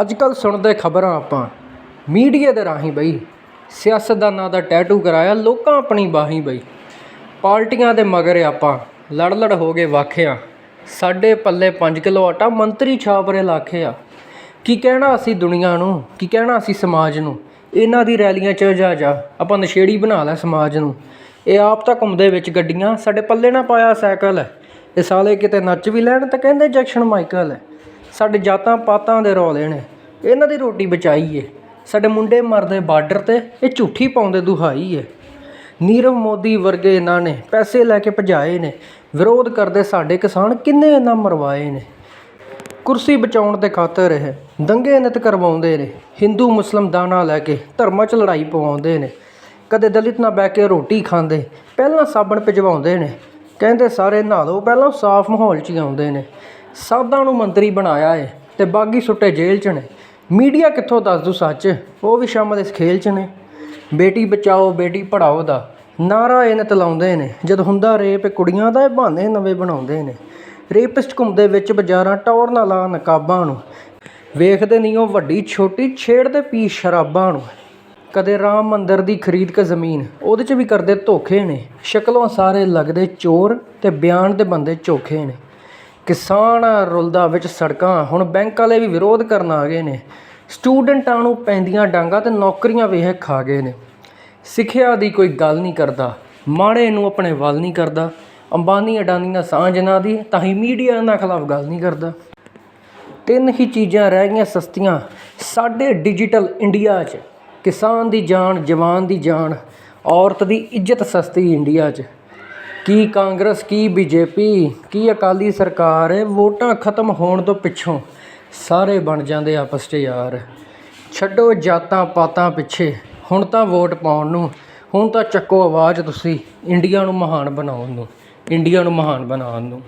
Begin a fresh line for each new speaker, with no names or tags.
ਅੱਜ ਕੱਲ੍ਹ ਸੁਣਦੇ ਖਬਰਾਂ ਆਪਾਂ। ਮੀਡੀਆ ਦੇ ਰਾਹੀਂ ਬਈ। ਸਿਆਸਤਦਾਨਾਂ ਦਾ ਟੈਟੂ ਕਰਾਇਆ, ਲੋਕਾਂ ਆਪਣੀ ਬਾਹੀਂ ਬਈ। ਪਾਰਟੀਆਂ ਦੇ ਮਗਰ ਆਪਾਂ ਲੜ ਲੜ ਹੋ ਗਏ ਵਾਖਿਆ ਸਾਡੇ ਪੱਲੇ 5 ਕਿਲੋ ਆਟਾ ਮੰਤਰੀ ਛਾਪਰੇ ਲਾਖੇ ਆ। ਕੀ ਕਹਿਣਾ ਅਸੀਂ ਦੁਨੀਆ ਨੂੰ? ਕੀ ਕਹਿਣਾ ਅਸੀਂ ਸਮਾਜ ਨੂੰ? ਇਹਨਾਂ ਦੀ ਰੈਲੀਆਂ 'ਚ ਜਾ ਜਾ, ਆਪਾਂ ਨਸ਼ੇੜੀ ਬਣਾ ਲੈ ਸਮਾਜ ਨੂੰ। ਇਹ ਆਪ ਤਾਂ ਘੁੰਮਦੇ ਵਿੱਚ ਗੱਡੀਆਂ, ਸਾਡੇ ਪੱਲੇ ਨਾ ਪਾਇਆ ਸਾਈਕਲ। ਹੈ ਇਹ ਸਾਲੇ ਕਿਤੇ ਨੱਚ ਵੀ ਲੈਣ ਤਾਂ ਕਹਿੰਦੇ ਜੈਕਸ਼ਨ ਮਾਈਕਲ। ਹੈ ਸਾਡੇ ਜਾਤਾਂ ਪਾਤਾਂ ਦੇ ਰੌਲੇ ਨੇ। ਇਹਨਾਂ ਦੀ ਰੋਟੀ ਬਚਾਈਏ। ਸਾਡੇ ਮੁੰਡੇ ਮਰਦੇ ਬਾਰਡਰ ਤੇ, ਇਹ ਝੂਠੀ ਪਾਉਂਦੇ ਦੁਹਾਈ ਏ ਨੀਰਵ ਮੋਦੀ ਵਰਗੇ ਇਹਨਾਂ ਨੇ ਪੈਸੇ ਲੈ ਕੇ ਭਜਾਏ ਨੇ। ਵਿਰੋਧ ਕਰਦੇ ਸਾਡੇ ਕਿਸਾਨ ਕਿੰਨੇ ਇਹਨਾਂ ਮਰਵਾਏ ਨੇ। ਕੁਰਸੀ ਬਚਾਉਣ ਦੇ ਖਾਤਰ ਇਹ ਦੰਗੇ ਨਿਤ ਕਰਵਾਉਂਦੇ ਨੇ। ਹਿੰਦੂ ਮੁਸਲਮ ਦਾਣਾ ਲੈ ਕੇ ਧਰਮਾਂ 'ਚ ਲੜਾਈ ਪਵਾਉਂਦੇ ਨੇ। ਕਦੇ ਦਲਿਤ ਨਾਲ ਬਹਿ ਕੇ ਰੋਟੀ ਖਾਂਦੇ, ਪਹਿਲਾਂ ਸਾਬਣ ਭਿਜਵਾਉਂਦੇ ਨੇ। ਕਹਿੰਦੇ ਸਾਰੇ ਨਹਾ ਲਓ, ਪਹਿਲਾਂ ਸਾਫ਼ ਮਾਹੌਲ 'ਚ ਹੀ ਆਉਂਦੇ ਨੇ। ਸਾਧਾਂ ਨੂੰ ਮੰਤਰੀ ਬਣਾਇਆ ਏ ਤੇ ਬਾਗੀ ਸੁੱਟੇ ਜੇਲ੍ਹ 'ਚ ਨੇ। ਮੀਡੀਆ ਕਿੱਥੋਂ ਦੱਸ ਦੂ ਸੱਚ? ਉਹ ਵੀ ਸ਼ਾਮ ਇਸ ਖੇਲ 'ਚ ਨੇ। ਬੇਟੀ ਬਚਾਓ, ਬੇਟੀ ਪੜਾਓ ਦਾ ਨਾਰਾ ਇਹਨੇ ਤਲਾਉਂਦੇ ਨੇ। ਜਦ ਹੁੰਦਾ ਰੇਪ, ਕੁੜੀਆਂ ਦਾ ਇਹ ਬਹਾਨੇ ਨਵੇਂ ਬਣਾਉਂਦੇ ਨੇ। ਰੇਪਿਸਟ ਘੁੰਮਦੇ ਵਿੱਚ ਬਾਜ਼ਾਰਾਂ, ਟੌਰ ਨਾ ਲਾ ਨਕਾਬਾਂ ਨੂੰ। ਵੇਖਦੇ ਨਹੀਂ ਉਹ ਵੱਡੀ ਛੋਟੀ, ਛੇੜਦੇ ਪੀ ਸ਼ਰਾਬਾਂ ਨੂੰ। ਕਦੇ ਰਾਮ ਮੰਦਰ ਦੀ ਖਰੀਦ ਕੇ ਜ਼ਮੀਨ, ਉਹਦੇ 'ਚ ਵੀ ਕਰਦੇ ਧੋਖੇ ਨੇ। ਸ਼ਕਲੋਂ ਸਾਰੇ ਲੱਗਦੇ ਚੋਰ ਤੇ ਬਿਆਨ ਦੇ ਬੰਦੇ ਚੋਖੇ ਨੇ। ਕਿਸਾਨ ਰੁਲਦਾ ਵਿੱਚ ਸੜਕਾਂ, ਹੁਣ ਬੈਂਕ ਵਾਲੇ ਵੀ ਵਿਰੋਧ ਕਰਨ ਆ ਗਏ ਨੇ। ਸਟੂਡੈਂਟਾਂ ਨੂੰ ਪੈਂਦੀਆਂ ਡਾਂਗਾ ਤੇ ਨੌਕਰੀਆਂ ਵੇਖ ਖਾ ਗਏ ਨੇ। ਸਿੱਖਿਆ ਦੀ ਕੋਈ ਗੱਲ ਨਹੀਂ ਕਰਦਾ। ਮਾੜੇ ਨੂੰ ਆਪਣੇ ਵੱਲ ਨਹੀਂ ਕਰਦਾ। ਅੰਬਾਨੀ ਅਡਾਨੀ ਨਾਲ ਸਾਂਝ ਨਾ ਦੀ, ਤਾਂ ਹੀ ਮੀਡੀਆ ਇਹਨਾਂ ਖਿਲਾਫ ਗੱਲ ਨਹੀਂ ਕਰਦਾ। ਤਿੰਨ ਹੀ ਚੀਜ਼ਾਂ ਰਹਿ ਗਈਆਂ ਸਸਤੀਆਂ। ਸਾਡੇ ਡਿਜੀਟਲ ਇੰਡੀਆ 'ਚ ਕਿਸਾਨ ਦੀ ਜਾਨ, ਜਵਾਨ ਦੀ ਜਾਨ, ਔਰਤ ਦੀ ਇੱਜ਼ਤ ਸਸਤੀ ਇੰਡੀਆ 'ਚ। ਕੀ ਕਾਂਗਰਸ, ਕੀ ਬੀਜੇਪੀ, ਕੀ ਅਕਾਲੀ ਸਰਕਾਰ ਹੈ ਵੋਟਾਂ ਖਤਮ ਹੋਣ ਤੋਂ ਪਿੱਛੋਂ ਸਾਰੇ ਬਣ ਜਾਂਦੇ ਆਪਸ 'ਚ ਯਾਰ। ਛੱਡੋ ਜਾਤਾਂ ਪਾਤਾਂ ਪਿੱਛੇ, ਹੁਣ ਤਾਂ ਵੋਟ ਪਾਉਣ ਨੂੰ, ਹੁਣ ਤਾਂ ਚੱਕੋ ਆਵਾਜ਼ ਤੁਸੀਂ, ਇੰਡੀਆ ਨੂੰ ਮਹਾਨ ਬਣਾਉਣ ਨੂੰ, ਇੰਡੀਆ ਨੂੰ ਮਹਾਨ ਬਣਾਉਣ ਨੂੰ।